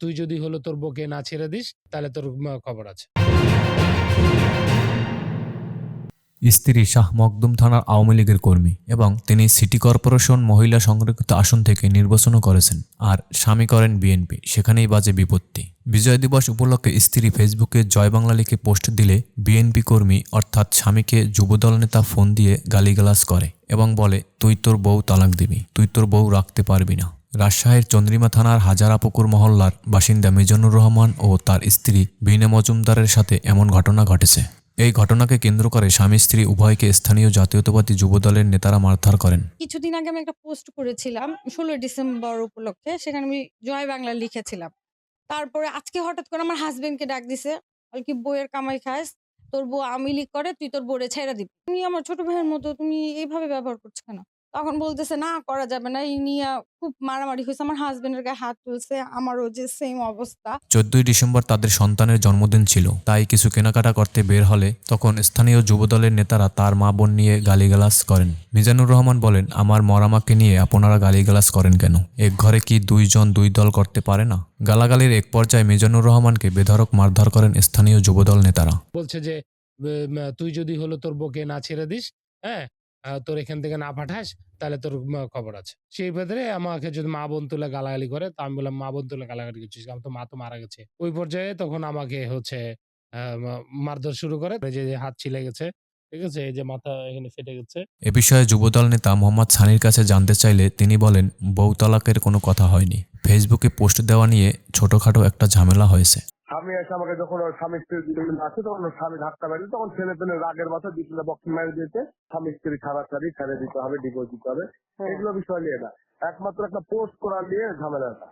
তুই যদি হলো তোর বউকে না ছেড়ে দিস, তাহলে তোর খবর আছে। স্ত্রী শাহ মকদুম থানার আওয়ামী লীগের কর্মী এবং তিনি সিটি কর্পোরেশন মহিলা সংরক্ষিত আসন থেকে নির্বাচনও করেছেন আর স্বামী করেন বিএনপি, সেখানেই বাজে বিপত্তি। বিজয় দিবস উপলক্ষে স্ত্রী ফেসবুকে জয় বাংলা লিখে পোস্ট দিলে বিএনপি কর্মী অর্থাৎ স্বামীকে যুবদল নেতা ফোন দিয়ে গালিগালাজ করে এবং বলে, তুই তোর বউ তালাক দিবি, তুই তোর বউ রাখতে পারবি না। রাজশাহীর চন্দ্রিমা থানার হাজারাপুকুর মহল্লার বাসিন্দা মিজানুর রহমান ও তার স্ত্রী বিনে মজুমদারের সাথে এমন ঘটনা ঘটেছে। এই ঘটনাকে কেন্দ্র করে স্বামী স্ত্রী উভয়কে স্থানীয় জাতীয়তাবাদী যুবদলের নেতারা মারধর করেন। কিছুদিন আগে আমি একটা পোস্ট করেছিলাম ষোলোই ডিসেম্বর উপলক্ষে, সেখানে আমি জয় বাংলা লিখেছিলাম। তারপরে আজকে হঠাৎ করে আমার হাজবেন্ডকে ডাক দিছে কি, বইয়ের কামাই খাস, তোর বউ আমি লিক করে, তুই তোর বোরে ছেড়ে দিবি। তুমি আমার ছোট ভাইয়ের মতো, তুমি এইভাবে ব্যবহার করছ কেন? তখন বলতেছে না করা যাবে না। এই নিয়ে খুব মারামারি হয়েছে আমার হাজবেন্ডের গায়ে হাত তুলছে। আমারও যে সেম অবস্থা। চোদ্দই ডিসেম্বর তাদের সন্তানের জন্মদিন ছিল। তাই কিছু কেনাকাটা করতে বের হলে তখন স্থানীয় যুবদলের নেতারা তার মা বোন নিয়ে গালিগালাজ করেন। মিজানুর রহমান বলেন আমার মরামাকে নিয়ে আপনারা গালিগালাজ করেন কেন? এক ঘরে কি দুইজন দুই দল করতে পারে না? গালাগালির এক পর্যায়ে মিজানুর রহমানকে বেধড়ক মারধর করেন স্থানীয় যুবদল নেতারা। বলছে যে তুই যদি হলো তোর বউকে না ছেড়ে দিস হ্যাঁ? তোর এখান থেকে না পাঠাস, তাহলে তোর খবর আছে। সেই ভেতরে আমাকে যদি মা বোন তুলে গালাগালি করে, তা আমি বললাম, মা বোন তুলে গালাগালি করছিস আমার তো মা তো মারা গেছে। ওই পর্যায়ে তখন আমাকে হচ্ছে মারধর শুরু করে যে হাত ছিলে গেছে, ঠিক আছে? এই যে মাথা এখানে ফেটে গেছে। এ বিষয়ে যুবদল নেতা মোহাম্মদ সানির কাছে জানতে চাইলে তিনি বলেন, বউ তালাকের কোনো কথা হয়নি। ফেসবুকে পোস্ট দেওয়া নিয়ে ছোটখাটো একটা ঝামেলা হয়েছে। স্বামী এসে আমাকে যখন ওর স্বামী স্ত্রী দুজন আছে তখন ওর স্বামী ধাক্কা মেরে তখন ছেলে পেলে রাগের মাথা দ্বিতীয় বক্সিং মেরে দিয়েছে। স্বামী স্ত্রী ছাড়াছাড়ি ছেড়ে দিতে হবে ডিভোর্স দিতে হবে। এগুলো বিষয় নিয়ে না। একমাত্র একটা পোস্ট করা নিয়ে ঝামেলাটা।